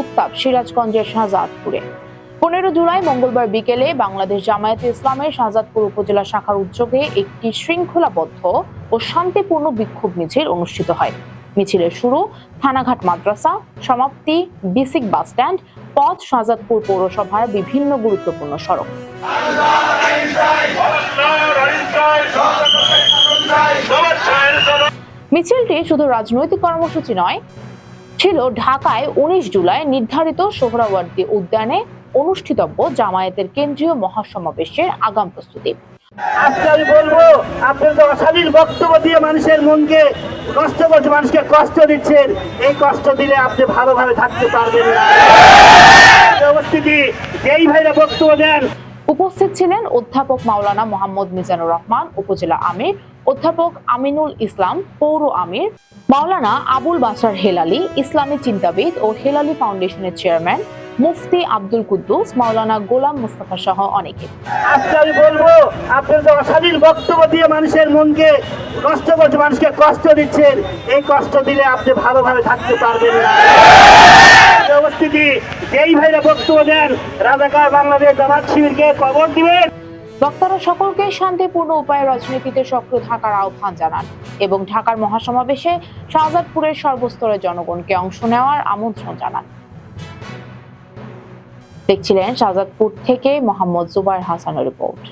উত্তাপ সিরাজগঞ্জের শাহজাদপুরে। পনেরো জুলাই মঙ্গলবার বিকেলে বাংলাদেশ জামায়াতে ইসলামের শাহজাদপুর উপজেলা শাখার উদ্যোগে একটি শৃঙ্খলাবদ্ধ ও শান্তিপূর্ণ বিক্ষোভ মিছিল অনুষ্ঠিত হয়। মিছিলের শুরু থানাঘাট মাদ্রাসা, সমাপ্তি বিসিক বাসস্ট্যান্ড পথ শাহজাদপুর পৌরসভার বিভিন্ন গুরুত্বপূর্ণ সড়ক। মিছিলটি শুধু রাজনৈতিক কর্মসূচি নয় ছিল ঢাকায় উনিশ জুলাই নির্ধারিত সোহরাওয়ার্দী উদ্যানে অনুষ্ঠিতব্য জামায়াতের কেন্দ্রীয় মহাসমাবেশের আগাম প্রস্তুতি। আজকে আমি বলব আপনি তো অশালীন বক্তব্য দিয়ে মানুষের মনকে কষ্ট করছে, মানুষকে কষ্ট দিচ্ছেন। এই কষ্ট দিলে আপনি ভালোভাবে থাকতে পারবেন না। অবস্থিতি, যেই ভাইরা বক্তব্য দেন উপস্থিত ছিলেন অধ্যাপক মাওলানা মোহাম্মদ মিজানুর রহমান, উপজেলা আমির, অধ্যাপক আমিনুল ইসলাম, পৌর আমির, মাওলানা আবুল বাসার হেলালি, ইসলামী চিন্তাবিদ ও হেলালি ফাউন্ডেশনের চেয়ারম্যান, মুফতি আব্দুল কুদ্দুস, মাওলানা গোলাম মুস্তাফা সহ অনেকে। আজকে আমি বলব অশালীন বক্তব্য দিয়ে মানুষের মনকে কষ্ট করছে, মানুষকে কষ্ট দিচ্ছেন। এই কষ্ট দিলে আপনি ভালোভাবে থাকতে পারবেন না। এই যেই ভাইরা বক্তব্য দেন, রাজাকার বাংলাদেশ জামাত শিবিরকে খবর দিবেন। বক্তারা সকলকে শান্তিপূর্ণ উপায়ে রাজনীতিতে সক্রিয় থাকার আহ্বান জানান এবং ঢাকার মহাসমাবেশে শাহজাদপুরের সর্বস্তরের জনগণকে অংশ নেওয়ার আমন্ত্রণ জানান। দেখছিলেন শাহজাদপুর থেকে মোহাম্মদ জুবাইর হাসানের রিপোর্ট।